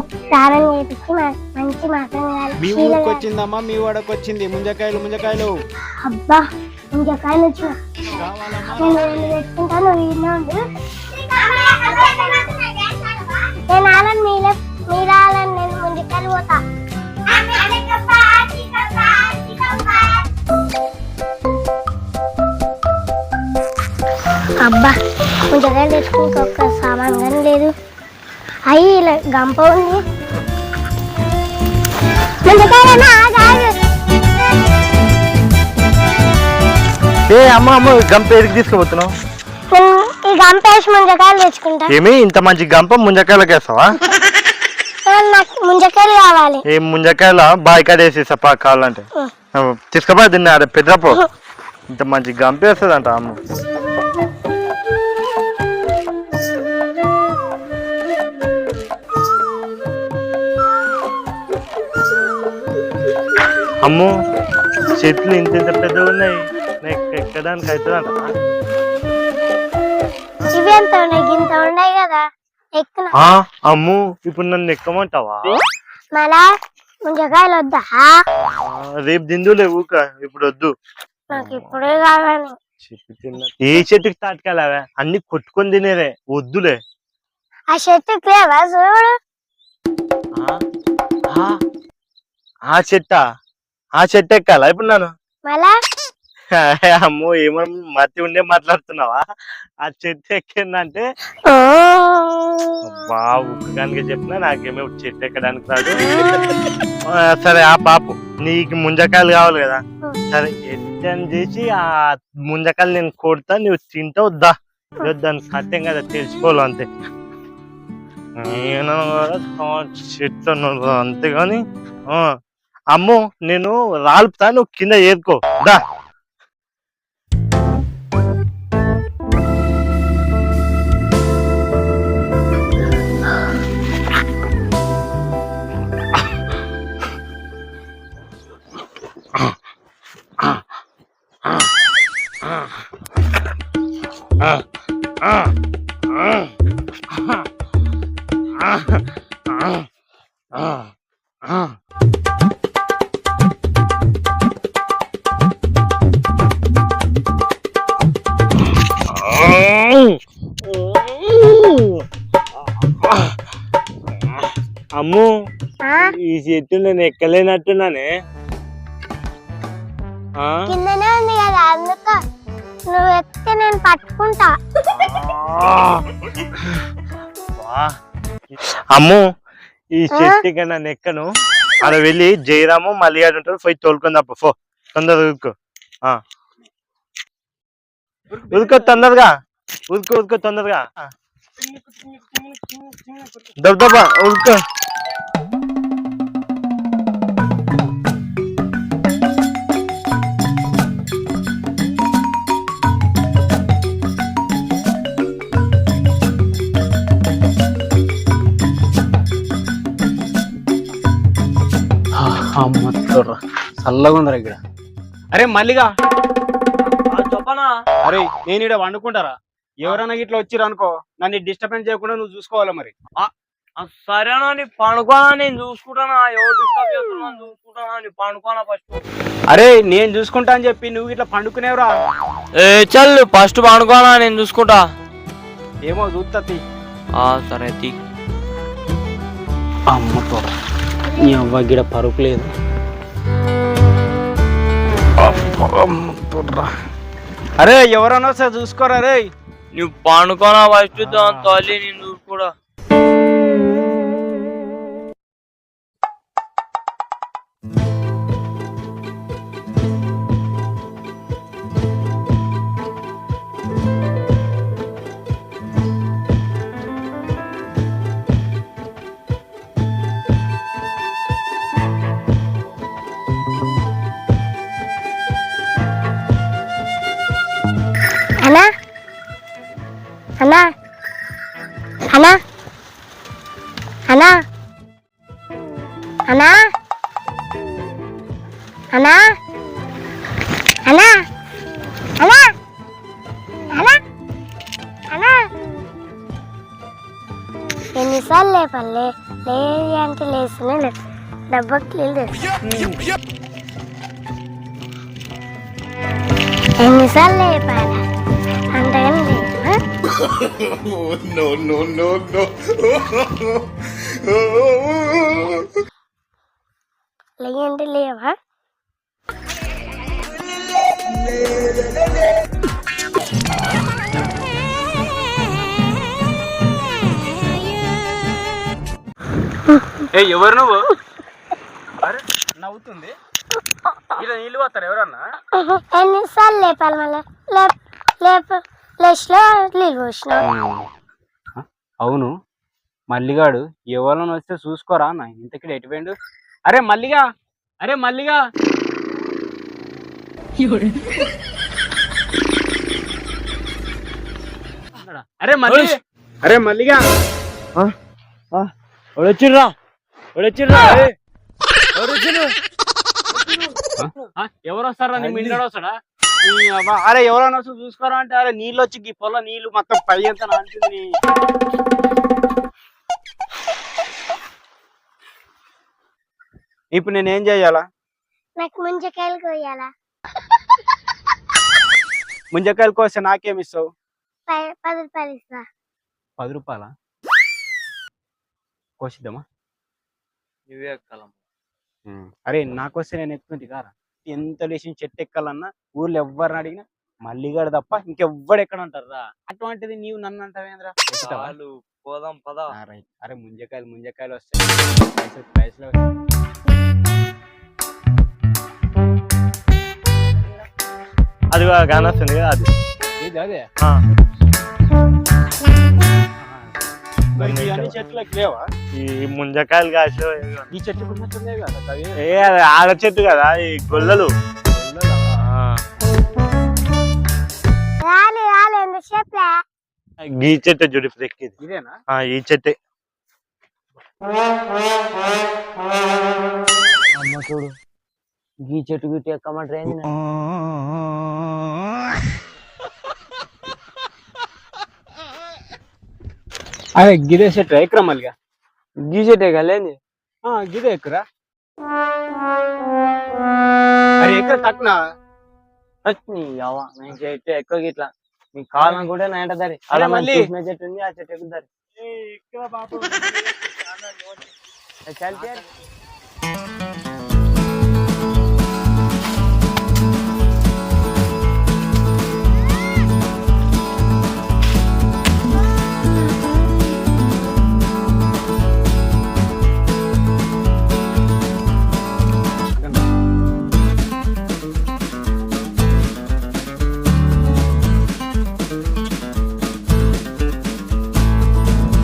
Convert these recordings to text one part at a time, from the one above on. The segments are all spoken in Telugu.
స్నానం చేపించి మ- మంచి మాసం మీ ఊరికి వచ్చిందమ్మా మీ వాడకి వచ్చింది ముంజకాయలు ముంజకాయలు. అబ్బా ఇంకెకాయలు వచ్చిన కావాలమ్మా. నేను రెండు పెట్టుకుంటాను నువ్వు ఈయన ఉండు నేను ఆలని మీరే మీరు ఆలని నేను ముందుకెళ్ళి పోతా. అబ్బా ముందుకెళ్ళి తెచ్చుకుంటే ఒక్క సామాన్ కానీ లేదు. అయ్యి ఇలా గంప ఉంది. ఏ అమ్మ అమ్మ గంప ఎదిగి తీసుకుపోతున్నావు? నేను ఈ గంప వేసి ముంజకాయలు తెచ్చుకుంటా. ఏమి ఇంత మంచి గంప ముంజకాయలకి వేస్తావా? నాకు- ముంజకాయలు కావాలి. ఏ ముంజకాయల? వేసేసా పా కావాలంటే. తీసుకుపో దీన్ని ఆడ పెద్దపో. ఇంత మంచి గంప వేస్తుందంట అమ్మ. అమ్మో చెట్లు ఇంత ఇంత పెద్దగా ఉన్నాయి. నాకు ఎక్కడానికి అవుతుందంట ఇవి ఎంత ఉన్నాయి గింత ఉన్నాయి కదా. ఎక్కన. ఆ, అమ్ము ఇప్పుడు నన్ను ఎక్కమంటావా? మళ్ళా ముంజకాయలు వద్దా? ఆ, రేపు దిందులే ఊక ఇప్పుడు వద్దు. నాకు ఇప్పుడే కావాలి. తిన్నా ఏ చెట్టుకి తాటకాలవే అన్ని కొట్టుకొని తినేదే వద్దులే. ఆ చెట్టు లేవా? చూడు. ఆ, ఆ, ఆ చెట్ట? ఆ చెట్టు ఎక్కాలా ఇప్పుడు మళ్ళా? అమ్మో ఏమన్నా మతి ఉండే మాట్లాడుతున్నావా? ఆ చెట్టు ఎక్కిందంటే. బాబు ఉక్కగానికి చెప్పినా నాకేమో చెట్టు ఎక్కడానికి రాదు. సరే ఆ పాపు నీకు ముంజకాయలు కావాలి కదా. సరే ఎట్టని చేసి ఆ ముంజకాయలు నేను కొడతా నువ్వు తింటావు వద్దా దాన్ని సత్యం కదా తెలుసుకోవాలి అంతే. నేను కూడా కదా, అంతేగాని ఆ, అమ్మో నేను రాలుపుతా నువ్వు కింద ఏరుకో. దా. అమ్ము ఈ చెట్టు నేను ఎక్కలేనట్టున్నానే. ఆ? కిందనే ఉంది కదా అందుకు నువ్వు ఎక్కితే నేను పట్టుకుంటా. అమ్ము ఈ చెట్టు నన్ను ఎక్కను. అక్కడ వెళ్ళి జయరాము మల్లిగాడు ఉంటారు పోయి తోలుకుందాం ఫో తొందరగా ఉరుకో ఆ. ఉరుకో తొందరగా ఉరుకో ఉరుకో తొందరగా. దబ్బా ఉరుకో అమ్మ చల్లగా ఉందిరా ఇక్కడ. అరే మల్లిగా. చెప్పనా? అరే నేను ఇక్కడ వండుకుంటారా? ఎవరైనా ఇట్లా వచ్చిర్రు అనుకో నన్ను డిస్టర్బెన్స్ చేయకుండా నువ్వు చూసుకోవాలి మరి? సరేనా నీ పండుకోనా? నేను చూసుకుంటానా? ఎవరు డిస్టర్బ్ చేస్తున్నా చూసుకుంటానా? నీ పండుకోనా ఫస్ట్ అరే నేను చూసుకుంటా అని చెప్పి నువ్వు ఇట్లా పండుకునేవరా? ఏ చల్లు ఫస్ట్ పండుకోనా? నేను చూసుకుంటా. ఏమో చూస్తుంది ఆ సరే తీ. అమ్మ తోడ నీ అవ్వ గిడ పరుపు లేదు. అరే ఎవరన్నా వస్తే చూసుకోరా రే. నువ్వు పండుకోనా ఫస్ట్ దాని తల్లి నేను చూసుకుంటా అనా అనా అనా అనా అనా ఎన్నిసార్లు లేపల్లే? లేదు అంటే లేచిన లేదు డబ్బకి లేదు ఎన్నిసార్లు లేపాలి? అంటే no, లేవా? ఏ ఎవరు నువ్వు? అరే నవ్వుతుంది. ఇలా నీళ్ళు పోతారు ఎవరన్నా? ఎన్నిసార్లు లేపాలి మళ్ళీ? లేప్ లేప లేచిలో నీళ్ళు పోసిన. అవును. మల్లిగాడు ఎవరైనా వస్తే చూసుకోరా అన్న? ఇంతకి ఎటుపోయిండు అరే మల్లిగా! అరే మల్లిగా! అరే మల్లి అరే మల్లిగా. వచ్చిర్రా వచ్చిర్రా ఎవరు వచ్చిర్రు ఆ, ఎవరు వస్తారా? నీ వస్తాడా? అరే ఎవరైనా వస్తే చూసుకోరా అంటే అరే నీళ్ళు వచ్చి ఈ పొల నీళ్ళు మొత్తం పై ఎంత నాంటుంది ఇప్పుడు నేను ఏం చేయాలా? నాకు ముంజకాయలు కోయాలా? ముంజకాయలు కోస్తే నాకేం ఇస్తావు? ప- పది రూపాయలు ఇస్తా. పది రూపాయల? కోసిద్దామా? నువ్వే ఎక్కాలం అరే నాకొస్తే నేను ఎక్కుతుంది కారా? ఎంత లేచిన చెట్టు ఎక్కాలన్నా ఊర్లో ఎవ్వరిని అడిగినా మల్లిగాడు తప్ప ఇంకెవ్వడు ఎక్కడ అంటారా అటువంటిది నీవు నన్ను అంటావేంద్రా? ఎక్కుతావా? చాలు పోదాం పదా. అరే ముంజకాయలు ముంజకాయలు వస్తాయి. పైసలు పైసలు అది గాని వస్తుంది కదా అది. ఈ ముంజకాయలు కాసు ఈ చెట్టు ఏ అది ఆడ చెట్టు కదా ఈ గొల్లలు. ఈ చెట్టు చూడు ఇప్పుడు ఎక్కింది. ఇదేనా? ఆ, ఈ చెట్టే. అమ్మ చూడు. గీ చెట్టు గిట్టు ఎక్కమంటారు ఏంది? అదే గిదే చెట్టు ఎక్కరా మల్లిగా గీ చెట్టు ఎక్కలేంది ఆ, గిదే ఎక్కురా? అరే ఎక్కడ తక్కువ నీ? అవ్వ నేను చెట్టు ఎక్క గిట్లా. నీ కాలం అనుకుంటే నా ఎంట దారి. అరే అలా మళ్ళీ. చెట్టు ఉంది ఆ చెట్టు ఎక్కుదారి చల్తే రారే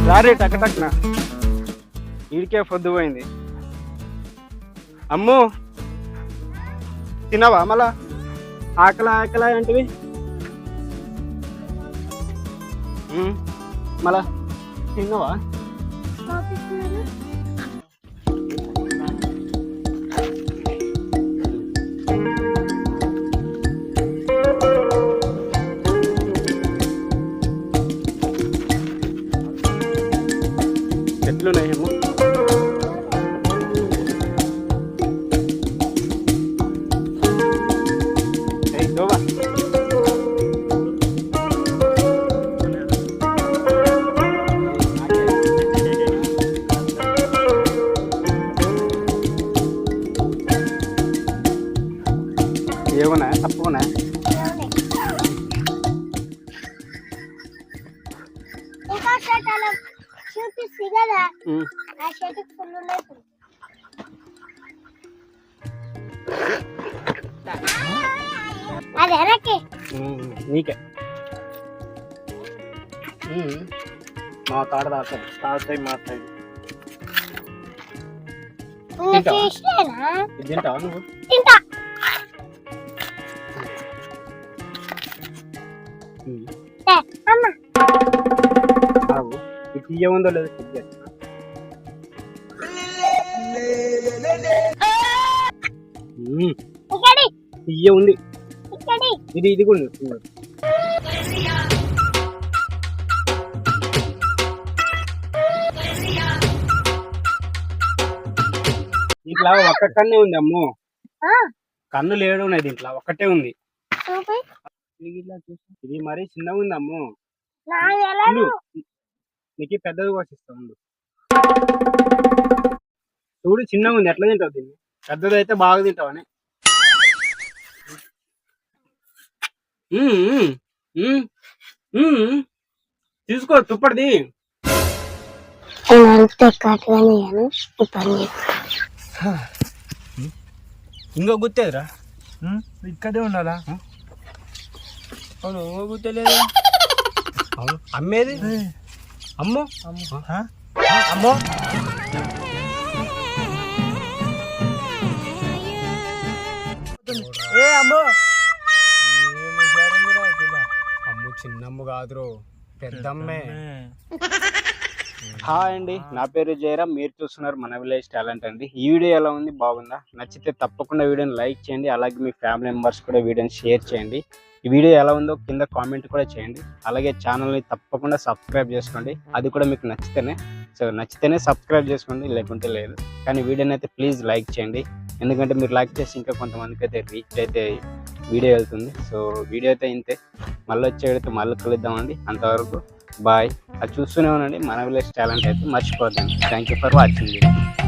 టక్ టక్న ఇడికే పొద్దు పోయింది. అమ్ము! తినవా మళ్ళా? ఆకలి ఆకలి ఏంటివి? మళ్ళా తిన్నవా? నీకే. మా కాడ తాగుతాయి తాగుతాయి మాట్లాడి. తింటావా? నువ్వు? తింటా. ఉమ్, ఏ, అమ్మ. ఆగు. ఇది తీయ ఉందో లేదో చెక్ చేస్తా. ఉమ్, ఇక్కడి. తీయ ఉంది. ఇక్కడి ఇది ఇది కూడా ఇట్లా ఒక్క కన్నే ఉంది అమ్మో. కన్ను లేడు ఉన్నాయి దీంట్లో ఒక్కటే ఉంది. ఇది మరి చిన్నగా ఉంది అమ్మో. నీకు పెద్దది కోసిస్తా చూడు చిన్నగా ఉంది. ఎట్లా తింటావు దీన్ని? పెద్దది అయితే బాగా తింటావు అని. తీసుకో తుప్పటిది. ఇంకో గుత్తేదిరా ఇక్కడే ఉండాలా? అవును ఇంకో గుర్తేలేదు అవును అమ్మేది? అమ్మో. ఆ? అమ్మో. ఏ చిన్నమ్మ పెద్దమ్మే. హాయ్ అండి. నా పేరు జయరామ్. మీరు చూస్తున్నారు మన విలేజ్ టాలెంట్ అండి. ఈ వీడియో ఎలా ఉంది? బాగుందా? నచ్చితే తప్పకుండా వీడియోని లైక్ చేయండి. అలాగే మీ ఫ్యామిలీ మెంబర్స్ కూడా వీడియోని షేర్ చేయండి. ఈ వీడియో ఎలా ఉందో కింద కామెంట్ కూడా చేయండి. అలాగే ఛానల్ని తప్పకుండా సబ్స్క్రైబ్ చేసుకోండి. అది కూడా మీకు నచ్చితేనే. సో నచ్చితేనే సబ్స్క్రైబ్ చేసుకోండి. లేకుంటే లేదు. కానీ వీడియోని అయితే ప్లీజ్ లైక్ చేయండి. ఎందుకంటే మీరు లైక్ చేసి ఇంకా కొంతమందికి అయితే రీచ్ అయితే వీడియో వెళ్తుంది. సో వీడియో అయితే ఇంతే. మళ్ళీ వచ్చేటైతే మళ్ళీ కలుద్దామండి. అంతవరకు బాయ్. అది చూస్తూనే ఉండండి. మన విలేజ్ టాలెంట్ అయితే మర్చిపోద్దాం థ్యాంక్ యూ ఫర్ వాచింగ్